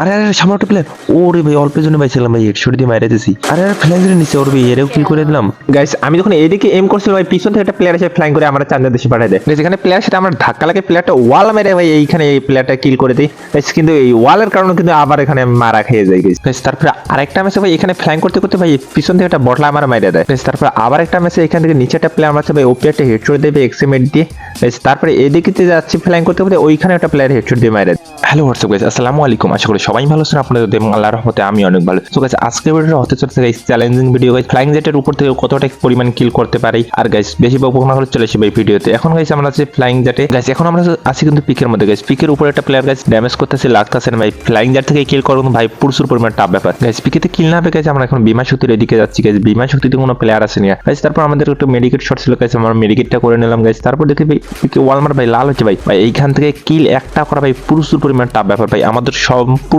আরে আরে সামনে একটা প্লেয়ার ওরে ভাই অল্পের জন্য পাইছিলাম ভাই হেডশট দিয়ে মাইরে দিছি। আরে আরে ফ্ল্যাং ধরে নিচে ওর ভাই এরেও কিল করে দিলাম। গাইস আমি যখন এদিকে এম করছিলাম ভাই পিছন থেকে একটা প্লেয়ার এসে ফ্লাইং করে আমার চান্দের দেশে পাঠাই দেয়। যেখানে প্লেয়ার সেটা আমার ধাক্কা লাগে প্লেয়ারটা ওয়াল মেরে ভাই এইখানে এই প্লেয়ারটা কিল করে দিই গাইস কিন্তু এই ওয়ালের কারণে কিন্তু আবার এখানে মারা খেয়ে যায় গাইস গাইস তারপরে আরেকটা ম্যাচে ভাই এখানে ফ্লাইং করতে করতে ভাই পিছন থেকে একটা বটলা আমার মাইরে দেয়। গাইস তারপরে আবার একটা ম্যাচে এখান থেকে নিচে একটা প্লেয়ার মারছে ভাই ওপি একটা হেডশট দেবে এক্সিমেট দিয়ে। গাইস তারপরে এদিকে যাচ্ছি ফ্লাইং করতে করতে ওইখানে একটা প্লেয়ার হেডশট দিয়ে মাইরে দেয়। হ্যালো হোয়াটসঅ্যাপ গাইস আসসালামু আলাইকুম আশা করি সবাই ভালো আছেন, আপনাদের এবং আল্লাহর রহমতে আমি অনেক ভালো। তো গাইস আজকের ভিডিওটা হতে চলেছে guys challenging video guys flying জেটের উপর থেকে কতটা পরিমাণ কিল করতে পারি? আর গাইস বেশি বকবক না হলে চলে আসবে ভিডিওতে এখন গাইস আমরা আছি ফ্লাইং জেটে গাইস এখন আমরা আছি কিন্তু পিকের মধ্যে গাইস পিকের উপরে একটা প্লেয়ার গাইস ড্যামেজ করতেছে, লাগতেছে না ভাই। ফ্লাইং জেট থেকে কিল করুন ভাই, প্রচুর পরিমাণ টাপ ব্যাপার। গাইস পিকেতে কিল না পেয়ে গাইস আমরা এখন বিমা শক্তির এদিকে যাচ্ছি গাইস বিমা শক্তিতে কোনো প্লেয়ার আসেনি। গাইস তারপর আমাদের একটু মেডিকেট শট ছিল গাইস আমরা মেডিকেটটা করে নিলাম গাইস তারপর দেখি ভাই পিকে ওয়ালমার ভাই, লাল হচ্ছে ভাই। ভাই, এইখান থেকে কিল একটা করা ভাই, প্রচুর পরিমাণ টাপ ব্যাপার ভাই। আমাদের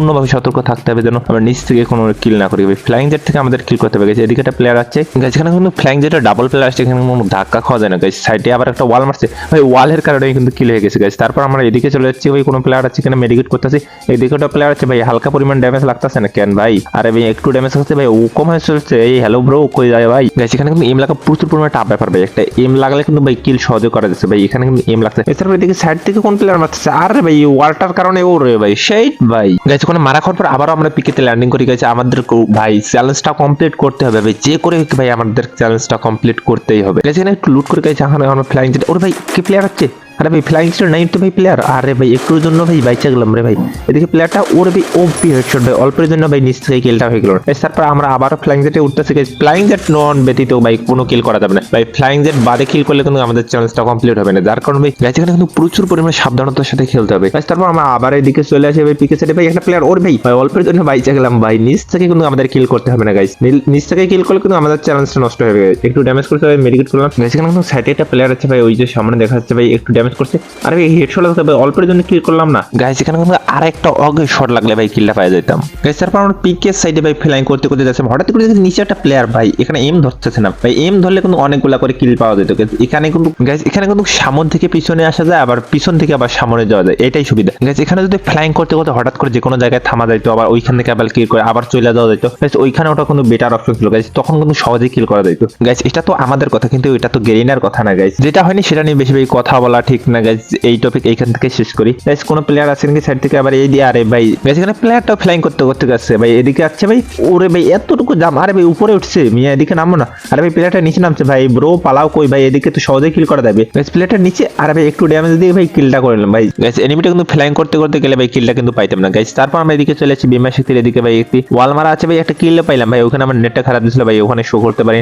সম্পূর্ণভাবে সতর্ক থাকতে হবে যেন আমরা নিচ থেকে কোনো কিল না করি। ফ্লাইং জেট থেকে আমাদের কিল করতে হবে গাইস এদিকে একটা প্লেয়ার আছে। এখানে কিন্তু ফ্লাইং জেটের ডাবল প্লেয়ার আসছে, এখানে কোনো ধাক্কা খাওয়া যায় না গাইস সাইডে আবার একটা ওয়াল মারছে। ভাই ওয়ালের কারণে কিন্তু কিল হয়ে গেছে গাইস তারপর আমরা এদিকে চলে যাচ্ছি। ভাই কোনো প্লেয়ার আছে এখানে মেডিকেট করতেছি। এদিকে একটা প্লেয়ার আছে, ভাই, হালকা পরিমাণ ড্যামেজ লাগতেছে না কেন, ভাই? আরে, ভাই, একটু ড্যামেজ হচ্ছে, ভাই, ও কম হয়ে চলছে। এই হ্যালো ব্রো কই যায়, ভাই? গাইস এখানে কিন্তু এম লাগা প্রচুর পরিমাণে টাপ ব্যাপার, ভাই। একটা এম লাগলে কিন্তু, ভাই কিল সহজে করা যাচ্ছে, ভাই। এখানে কিন্তু এম লাগছে এছাড়া এদিকে সাইড থেকে কোন প্লেয়ার মারছে আরে, ভাই ওয়ালটার কারণে ও রে, ভাই। সেই ভাই। ওখানে মারা খাওয়ার পর আবারও আমরা পিকেতে ল্যান্ডিং করি গেছে আমাদের ভাই চ্যালেঞ্জটা কমপ্লিট করতে হবে, ভাই, যে করে ভাই, আমাদের চ্যালেঞ্জটা কমপ্লিট করতেই হবে। গাইস এখানে একটু লুট করে গেছে এখন আমরা ফ্লাইং ওরে ভাই, কি প্লেয়ার হচ্ছে আরে ভাই ফ্লাইং স্টার নাই তো ভাই প্লেয়ার আরে ভাই, একটুর জন্য ভাই, বাইচা গেলাম রে ভাই। এদিকে প্লেয়ারটা ওর ভাই ওপি হেডশট ভাই, অল্পের জন্য ভাই নিচ থেকে কিলটা হয়ে গেল। তারপর আমরা আবারও ফ্লাইং জেটে উঠতেছি গাইস ফ্লাইং জেট নন ব্যতীত ভাই কোনো কিল করা যাবে না। ভাই ফ্লাইং জেট বাদে কিল করলে কিন্তু আমাদের চ্যালেঞ্জটা কমপ্লিট হবে না। যার কারণে ভাই গাইস এখানে কিন্তু প্রচুর পরিমাণে সাবধানতার সাথে খেলতে হবে। তারপর আমরা আবার এদিকে চলে আসি ভাই পিকে সাইডে ভাই, একটা প্লেয়ার ওর ভাই ভাই, অল্পের জন্য বাইচা গেলাম। ভাই, নিচ থেকে কিন্তু আমাদের কিল করতে হবে না গাইস নিচ থেকে কিল করলে কিন্তু আমাদের চ্যালেঞ্জটা নষ্ট হয়ে যাবে একটু ড্যামেজ করতে হবে মেডিকেট করলাম। গাইস এখানে কিন্তু সাইডে একটা প্লেয়ার আছে ভাই, ওই যে সামনে দেখা যাচ্ছে ভাই, একটু ড্যামেজ করছে। আরে ভাই হেডশট লাগতে ভাই, অল্পের জন্য কিল করলাম না। গাইস এখানে কিন্তু আরেকটা অগে শট লাগলে ভাই কিলটা পাওয়া যেতাম গাইস তারপর আমরা পিকের সাইডে ভাই ফ্লাইং করতে করতে যাচ্ছি। হঠাৎ করে নিচে একটা প্লেয়ার ভাই, এখানে এম ধরতেছে না। ভাই এম ধরলে কিন্তু অনেকগুলা করে কিল পাওয়া যেত এখানে কিন্তু গাইস এখানে কিন্তু সামন থেকে পিছনে আসা যায়, আবার পিছন থেকে আবার সামনে যাওয়া যায়। এটাই সুবিধা। গাইস এখানে যদি ফ্লাইং করতে করতে হঠাৎ করে যে কোনো জায়গায় থামা যাইতো, আবার ওইখান থেকে আবার কিল করে আবার চলে যাওয়া যাইতো গাইস ওইখানে ওটা কিন্তু বেটার অপশন ছিল গাইস তখন কিন্তু সহজেই কিল করা যাইতো। গাইস এটা তো আমাদের কথা, কিন্তু এটা তো গেরিনার কথা না গাইস যেটা হয়নি, সেটা নিয়ে বেশি বেশি কথা বলা ঠিক না গাইস এই টপিক এইখান থেকে শেষ করি। কোন প্লেয়ার আছে নাকি সাইড থেকে? আবার এই দিয়ে, আরে ভাই গাইস এখানে ফ্লাইং করতে করতে যাচ্ছে। ভাই, এদিকে ভাই, ওরে ভাই, এতটুকু জাম আরে ভাই, উপরে উঠছে। মিয়া, এদিকে নামো না। আরে ভাই প্লেয়ারটা নিচে নামছে। ভাই ব্রো পালাও কই? ভাই, এদিকে তো সহজেই কিল করা যাবে। গাইস প্লেয়ারটা নিচে, আরে ভাই, একটু ড্যামেজ দিয়ে ভাই কিলটা করে নিলাম। ভাই গাইস এনিমিটা কিন্তু ফ্লাইং করতে করতে গেলে ভাই কিলটা কিন্তু পাইতাম না। গাইস তারপর আমরা এদিকে চলে আসছি বিমা শক্তির এদিকে। ভাই, একটি ওয়াল মারা আছে, ভাই, একটা কিল পাইলাম। ভাই, ওখানে আমার নেটটা খারাপ দিছিল ভাই, ওখানে শো করতে পারি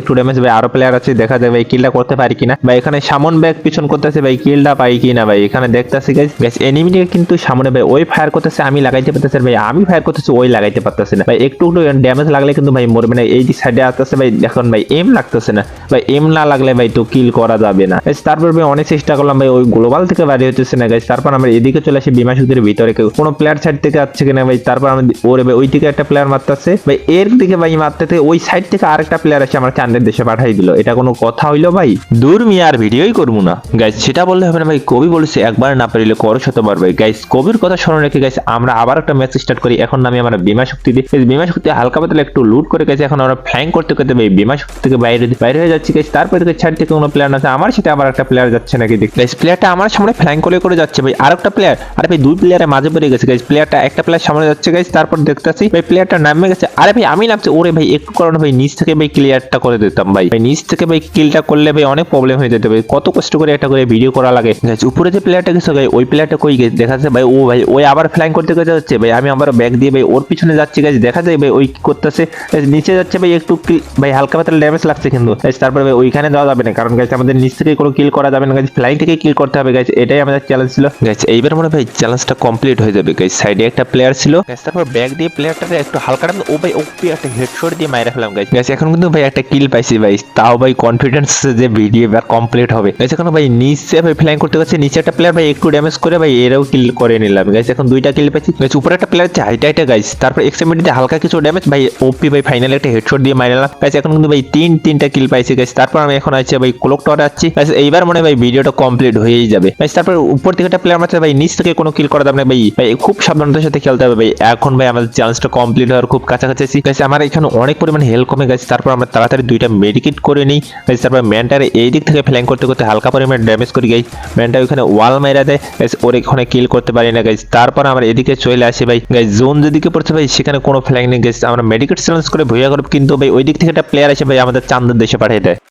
একটু ড্যামেজ ভাই, আরও প্লেয়ার আছে, দেখা যায় ভাই কিলটা করতে পারি কিনা। ভাই, এখানে সামন ব্যাগ পিছন করতেছে ভাই কিলটা পাই কিনা ভাই? এখানে দেখতেছি গাইস গাইস এনিমিটা কিন্তু সামনে ভাই ওই ফায়ার করতেছে আমি লাগাইতে পারতেছি ভাই আমি ফায়ার করতেছি ওই লাগাইতে পারতেছি না। ভাই একটু একটু ড্যামেজ লাগলে কিন্তু ভাই মরবে না এই সাইডে আসতেছে ভাই এখন ভাই এম লাগতেছে না। ভাই এম না লাগলে ভাই তো কিল করা যাবে না। Guys, তারপর ভাই অনেক চেষ্টা করলাম ভাই ওই গ্লোবাল থেকে বাইরে হতেছে না গাইস তারপর আমরা এদিকে চলে আসি বিমা শক্তির ভিতরে কেউ কোনো প্লেয়ার সাইড থেকে আসছে কিনা ভাই তারপর আমি ওরে ভাই ওই দিকে একটা প্লেয়ার মারতেছে। ভাই এর দিকে ভাই মারতে থেকে ওই সাইড থেকে আরেকটা প্লেয়ার এসে আমার চান্দের দেশে পাঠাই দিল। এটা কোনো কথা হইল ভাই? দূর মিয়া আর ভিডিওই করব না। গাইস সেটা বললে হবে না ভাই, কবি বলেছে, একবার না পারিলে করো শতবার ভাই। গাইস কবির কথা স্মরণ রেখে গাইস আমরা আবার একটা ম্যাচ স্টার্ট করি। এখন নামে আমরা বিমা শক্তি এই বিমা শক্তি হালকা পাতলা একটু লুট করে গেছে এখন আমরা ফ্লাইং করতে করতে ভাই, বিমা শক্তি থেকে বাইরে বাইরে হয়ে যাচ্ছি গাইস তারপরে থেকে ছাড় থেকে কোনো প্লেয়ার আছে, আমার সাথে আবার একটা প্লেয়ার যাচ্ছে নাকি দেখ গাইস প্লেয়ারটা আমার সামনে ফ্লাইং করে করে যাচ্ছে ভাই। আর একটা প্লেয়ার আরে ভাই, দুই প্লেয়ারের মাঝে পড়ে গেছে গাইস প্লেয়ারটা একটা প্লেয়ার সামনে যাচ্ছে গাইস তারপর দেখতেছি, ভাই প্লেয়ারটা নামে গেছে। আরে ভাই, আমি নামছি, ওরে ভাই, একটু কারণে ভাই, নিচ থেকে ভাই ক্লিয়ারটা করে দিতাম ভাই। ভাই, নিচ থেকে ভাই কিলটা করলে ভাই, অনেক প্রবলেম হয়ে যেত ভাই। কত কষ্ট করে একটা করে ভিডিও করা লাগে। গাইস উপরে যে প্লেয়ারটা গেছে ভাই ওই প্লেয়ারটা কই গেছে দেখা যাচ্ছে ভাই ও ভাই ওই আবার ফ্লাইং করতে করতে যাচ্ছে ভাই আমি আবার ব্যাগ দিয়ে ভাই ওর পিছনে যাচ্ছি গাইস দেখা যায় ভাই ওই কি করতেছে নিচে যাচ্ছে ভাই একটু ভাই হালকা পাতলা ড্যামেজ লাগছে কিন্তু তারপরে ভাই ওইখানে যাওয়া যাবে না কারণ গাইস আমাদের নিচ থেকে কোনো কিল করা যাবে না গাইস ফ্লাইং থেকে কিল করতে হবে গাইস এটাই আমাদের চ্যালেঞ্জ ছিল। গাইস এইবার মনে হয় ভাই চ্যালেঞ্জটা কমপ্লিট হয়ে যাবে গাইস সাইডে একটা প্লেয়ার ছিল। গাইস তারপর ব্যাগ দিয়ে প্লেয়ারটাকে একটু হালকা ও ভাই ওপি একটা হেডশট দিয়ে মাইরা ফেলাম গাইস গাইস এখন কিন্তু ভাই একটা কিল পাইছি ভাই তাও ভাই কনফিডেন্স যে ভিডিও এবার কমপ্লিট হবে। গাইস এখন ভাই নিচে ভাই ফ্লাইং করতে করতে নিচে একটা প্লেয়ার ভাই একটু ড্যামেজ করে ভাই এরাও কিল করে নিলাম। গাইস এখন দুইটা কিল পেয়েছি। গাইস উপরে একটা প্লেয়ার আছে হাইটা হাইটা গাইস তারপর এক্সএমডিতে হালকা কিছু ড্যামেজ ভাই ওপি ভাই ফাইনালি একটা হেডশট দিয়ে মারলাম গাইস এখন কিন্তু ভাই তিন, তিনটা কিল পাইছি গাইস তারপর আমি এখন আছে ভাই ক্লক টাওয়ারে আছি। গাইস এইবার মনে ভাই ভিডিওটা কমপ্লিট হয়েই যাবে। গাইস তারপর উপর থেকে একটা প্লেয়ার মারছে ভাই, নিচ থেকে কোনো কিল করা যাবে না ভাই। ভাই, খুব সাবধানতার সাথে খেলতে হবে ভাই। এখন ভাই আমাদের চ্যালেঞ্জটা কমপ্লিট হওয়ার খুব কাছাকাছি আছি। গাইস আমার এখানে অনেক পরিমাণ হেল কমে গেছে তারপর আমরা তাড়াতাড়ি দুইটা মেডিকেট করে নিই। গাইস তারপর ম্যানটারে এই দিক থেকে ফ্ল্যাং করতে করতে হালকা পরিমাণ ড্যামেজ করি। গাইস ম্যানটা ওখানে ওয়াল মেরা দেয়। গাইস ওর এখানে কিল করতে পারি না গাইস তারপর আমরা এদিকে চলে আসি ভাই। গাইস জোন যেদিকে পড়ছে ভাই, সেখানে কোনো ফ্ল্যাং নেই গাইস আমরা মেডিকেট চ্যালেঞ্জ করে ভুইয়া করব কিন্তু ভাই ওই দিক থেকে একটা প্লেয়ার এসে ভাই আমাদের চান্দের দেশে পাঠিয়ে দেয়।